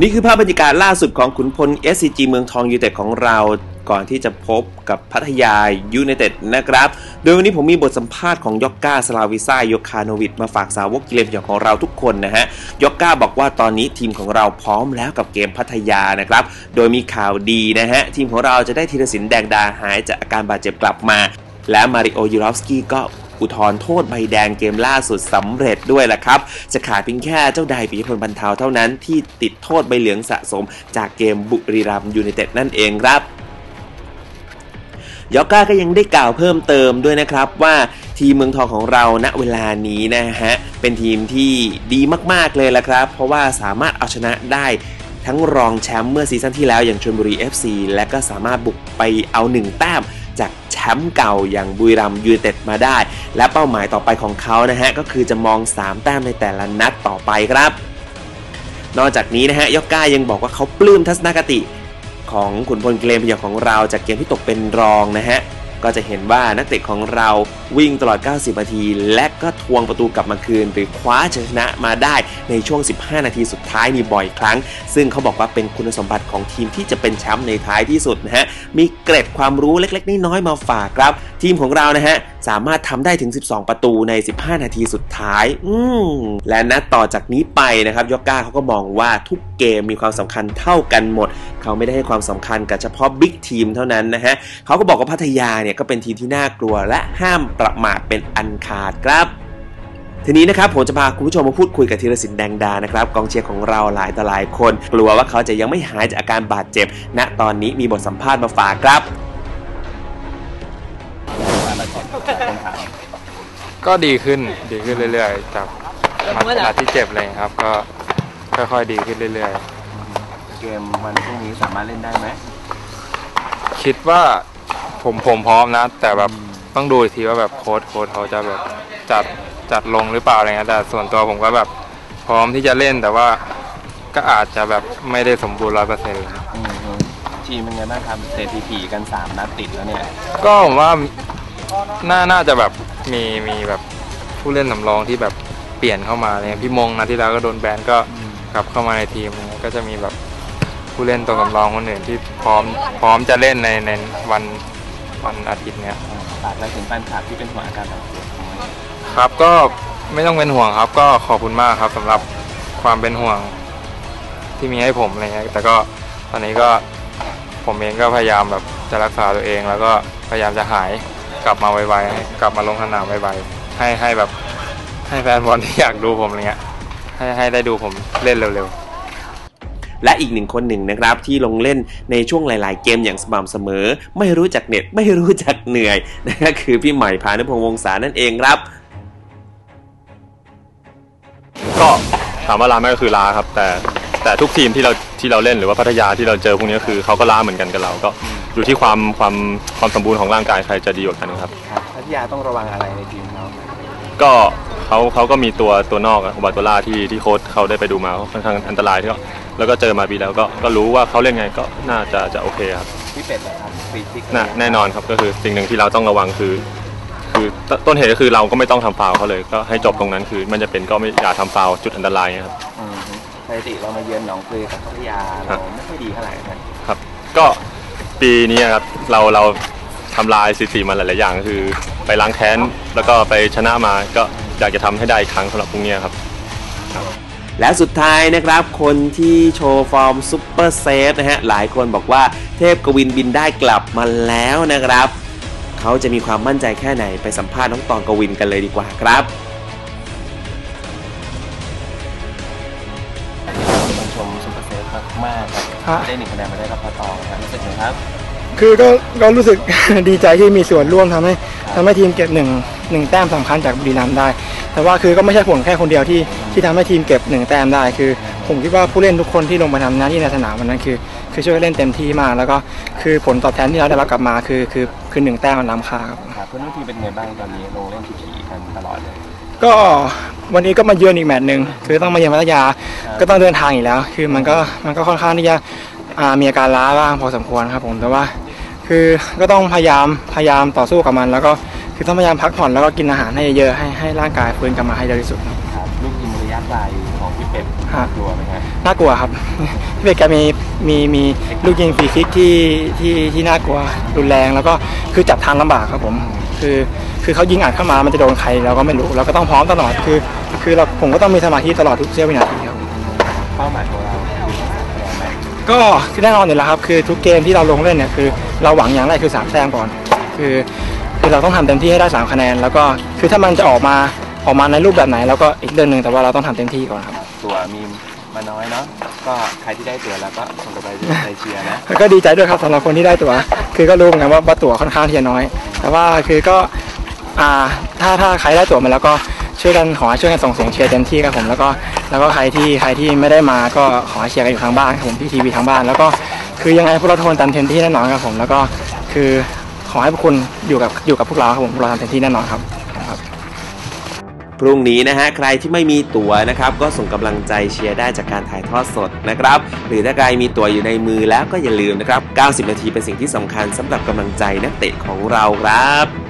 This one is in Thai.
นี่คือภาพบรรยากาศล่าสุดของขุนพล SCG เมืองทองยูเต็ดของเราก่อนที่จะพบกับพัทยายูไนเต็ดนะครับ โดยวันนี้ผมมีบทสัมภาษณ์ของยอกกาสลาวิซ่ายกคาโนวิดมาฝากสาวกกิเลนพยองของเราทุกคนนะฮะยอกกาบอกว่าตอนนี้ทีมของเราพร้อมแล้วกับเกมพัทยานะครับ โดยมีข่าวดีนะฮะ ทีมของเราจะได้ธีรศิลป์แดงดาหายจากอาการบาดเจ็บกลับมา และมาริโอยูรอฟสกี้ก็ อุทธรณ์โทษใบแดงเกมล่าสุดสำเร็จด้วยล่ะครับ จะขาดเพียงแค่เจ้าใดปิยพลบรรเทาเท่านั้นที่ติดโทษใบเหลืองสะสม จากเกมบุรีรัมยูไนเต็ดนั่นเองครับยอก้าก็ยังได้กล่าวเพิ่มเติมด้วยนะครับว่าทีมเมืองทองของเราณเวลานี้นะฮะ เป็นทีมที่ดีมากๆเลยละครับ เพราะว่าสามารถเอาชนะได้ทั้งรองแชมป์เมื่อซีซั่นที่แล้วอย่างชลบุรี FC และก็สามารถบุกไปเอาหนึ่งแต้มจาก มป์เก่าอย่างบุรีรัมย์ยูไนเต็ดมาได้ และเป้าหมายต่อไปของเขานะฮะก็คือจะมอง 3 แต้มในแต่ละนัดต่อไปครับ นอกจากนี้นะฮะยอกก้ายังบอกว่าเขาปลื้มทัศนคติ ของขุนพลเกรมพยองของเราจากเกมที่ตกเป็นรองนะฮะก็จะเห็นว่านักเตะของเรา วิ่งตลอด 90 นาที และก็ทวงประตูกลับมาคืน หรือคว้าชนะมาได้ในช่วง 15 นาทีสุดท้ายนี่บ่อยครั้ง ซึ่งเขาบอกว่าเป็นคุณสมบัติของทีมที่จะเป็นแชมป์ในท้ายที่สุดนะฮะ มีเกร็ดความรู้เล็กๆ น้อยๆมาฝากครับ ทีมของเรานะฮะ สามารถทำได้ถึง 12 ประตูใน 15 นาทีสุดท้าย อืมและนัดต่อจากนี้ไปนะครับยอกก้าเขาก็มองว่าทุกเกมมีความสำคัญเท่ากันหมด เขาไม่ได้ให้ความสำคัญกับเฉพาะบิ๊กทีมเท่านั้นนะฮะเขาก็บอกว่าพัทยาเนี่ยก็เป็นทีมที่น่ากลัวและห้ามประมาทเป็นอันขาดครับ ทีนี้นะครับผมจะพาคุณผู้ชมมาพูดคุยกับธีรศิลป์แดงดานะครับกองเชียร์ของเราหลายต่อหลายคน กลัวว่าเขาจะยังไม่หายจากอาการบาดเจ็บ ณตอนนี้มีบทสัมภาษณ์มาฝากครับ ก็ดีขึ้นดีขึ้นเรื่อยๆจากนัดที่เจ็บอะไรอย่างเลยครับ ก็ค่อยๆดีขึ้นเรื่อยเกมวันพรุ่งนี้สามารถเล่นได้ไหมๆคิดว่าผมผมพร้อมนะ แต่แบบ ต้องดูอีกทีว่าแบบโค้ดโค้ดเขาจะแบบจัดจัดลงหรือเปล่าอะไรเงี้ยแต่ส่วนตัวผมก็แบบพร้อมที่จะเล่นแต่ว่าก็อาจจะแบบไม่ได้สมบูรณ์ร้อยเปอร์เซ็นต์อืมฮึทีมเป็นไงบ้างครับเตะทีๆกัน3นัดติดแล้วเนี่ย ก็ผมว่าน่าน่าจะแบบมีมีแบบผู้เล่นสำรองที่แบบเปลี่ยนเข้ามาเนี่ยพี่มงนะที่แล้วก็โดนแบนก็กลับเข้ามาในทีมอะไรเงี้ยก็จะมีแบบผู้เล่นตัวสำรองคนอื่นที่พร้อมพร้อมจะเล่นในในวันวันอาทิตย์เนี้ย ฝากอะไรถึงแฟนคลับที่เป็นห่วงอาการบาดเจ็บของครับก็ไม่ต้องเป็นห่วงครับ ก็ขอบคุณมากครับสำหรับความเป็นห่วงที่มีให้ผมอะไรเงี้ยแต่ก็ตอนนี้ก็ผมเองก็พยายามแบบจะรักษาตัวเอง แล้วก็พยายามจะหายกลับมาไวๆให้กลับมาลงสนามไวๆให้ให้แบบให้แฟนบอลที่อยากดูผมอะไรเงี้ยให้ให้ได้ดูผมเล่นเร็วๆ และอีกหนึ่งคนหนึ่งนะครับที่ลงเล่นในช่วงหลาย ๆ เกมอย่างสม่ำเสมอ ไม่รู้จักเหน็ดไม่รู้จักเหนื่อยนั่นก็คือพี่ใหม่พานุพงษ์วงศานั่นเองครับ ก็ถามว่าล้าไหมก็คือล้าครับ แต่แต่ทุกทีมที่เราที่เราเล่นหรือว่าพัทยาที่เราเจอพวกนี้ก็คือเขาก็ล้าเหมือนกันกับเราก็อยู่ที่ความความความสมบูรณ์ของร่างกายใครจะดีกว่ากันครับครับพัทยาต้องระวังอะไรในทีมเราก็ เขาเขาก็มีตัวตัวนอกอะบาโตล่าที่ที่โค้ชเขาได้ไปดูมาเขาค่อนข้างอันตรายที่ก็แล้วก็เจอมาปีแล้วก็ก็รู้ว่าเขาเล่นไงก็น่าจะจะโอเคครับพี่เป็ดนะครับฟรีคิกน่ะแน่นอนครับก็คือสิ่งหนึ่งที่เราต้องระวังคือ คือตต้นเหตุก็คือเราก็ไม่ต้องทำฟาวล์เขาเลย ก็ให้จบตรงนั้นคือ มันจะเป็นก็ไม่อย่าทำฟาวล์จุดอันตรายนะครับ อืมฮึสถิติเรามาเยือนหนองปลือกับพัทยาเราไม่ค่อยดีเท่าไหร่นะครับครับก็ปีนี้ครับเราเราทำลายสถิติมาหลาย ๆ อย่างก็คือ ไปล้างแค้นแล้วก็ไปชนะมาก็ อยากจะทำให้ได้อีกครั้งสำหรับพรุ่งนี้ครับและสุดท้ายนะครับคนที่โชว์ฟอร์มซุปเปอร์เซฟนะฮะหลายคนบอกว่าเทพกวินบินได้กลับมาแล้วนะครับ เขาจะมีความมั่นใจแค่ไหนไปสัมภาษณ์น้องตองกวินกันเลยดีกว่าครับต้องชมซุปเปอร์เซฟมากๆครับฮะได้หนึ่งคะแนนมาได้รับพระตองครับรู้สึกไงครับ คือก็ก็รู้สึกดีใจที่มีส่วนร่วมทำให้ทำให้ทีมเก็บหนึ่ง หนึ่งแต้มสำคัญจากบุรีรัมย์ได้ แต่ว่าคือก็ไม่ใช่ผมแค่คนเดียวที่ที่ทำให้ทีมเก็บหนึ่งแต้มได้คือ ผมคิดว่าผู้เล่นทุกคนที่ลงมาทำหน้าที่ในสนามวันนั้นคือ คือช่วยเล่นเต็มที่มากแล้วก็คือผลตอบแทนที่เราได้รับกลับมาคือคือคือหนึ่งแต้มมันล้ำค่าครับครับเพื่อนร่วมทีมเป็นไงบ้างตอนนี้ลงเล่นทีๆกันตลอดเลยก็วันนี้ก็มาเยือนอีกแมตช์หนึ่งคือต้องมาเยือนพัทยาก็ต้องเดินทางอีกแล้ว คือมันก็มันก็ค่อนข้างที่จะอ่ามีอาการล้าบ้างพอสมควรครับผมแต่ว่า คือก็ต้องพยายามพยายามต่อสู้กับมันแล้วก็ คือต้องพยายามพักผ่อนแล้วก็กินอาหารให้เยอะๆให้ให้ร่างกายฟื้นกลับมาให้เร็วที่สุดครับลูกทีมระยะไกลของพี่เป็ดฮะกลัวไหมฮะน่ากลัวครับ พี่เบกแกมีมีมีลูกยิงฟรีคิกที่ที่ที่น่ากลัวรุนแรงแล้วก็คือจับทางลำบากครับผม คือคือเขายิงอัดเข้ามามันจะโดนใครเราก็ไม่รู้เราก็ต้องพร้อมตลอดคือ คือเราผมก็ต้องมีสมาธิตลอดทุกเสี้ยววินาทีครับเป้าหมายของเราคือคะแนนไหมก็คือแน่นอนอยู่แล้วครับ คือทุกเกมที่เราลงเล่นเนี่ยคือ เราหวังอย่างแรกคือสามแต้มก่อน คือ คือเราต้องทำเต็มที่ให้ได้สามคะแนน แล้วก็คือถ้ามันจะออกมาออกมาในรูปแบบไหนเราก็อีกเรื่องหนึ่งแต่ว่าเราต้องทำเต็มที่ก่อนครับ ตัวมีมาน้อยเนาะก็ใครที่ได้ตัวแล้วก็ส่งกำลังใจเชียร์นะก็ดีใจด้วยครับสำหรับคนที่ได้ตั๋วคือก็รู้เหมือนกันว่าว่าตั๋วค่อนข้างที่จะน้อย แต่ว่าคือก็อ่าถ้าถ้าใครได้ตั๋วมาแล้วก็ช่วยกันขอให้ช่วยกันส่งเสียงเชียร์เต็มที่ครับผมแล้วก็แล้วก็ใครที่ใครที่ไม่ได้มาก็ขอให้เชียร์กันอยู่ทางบ้านครับผมที่ทีวีทางบ้าน แล้วก็คือยังไงพวกเราทุกคนทำเต็มที่แน่นอนครับผมแล้วก็คือ ขอให้พวกคุณอยู่กับอยู่กับพวกเราครับผมพวกเราทำเต็มที่แน่นอนครับครับ พรุ่งนี้นะฮะใครที่ไม่มีตั๋วนะครับ ก็ส่งกำลังใจเชียร์ได้จากการถ่ายทอดสดนะครับ หรือถ้าใครมีตั๋วอยู่ในมือแล้วก็อย่าลืมนะครับ 90 นาทีเป็นสิ่งที่สำคัญสำหรับกำลังใจนักเตะของเราครับ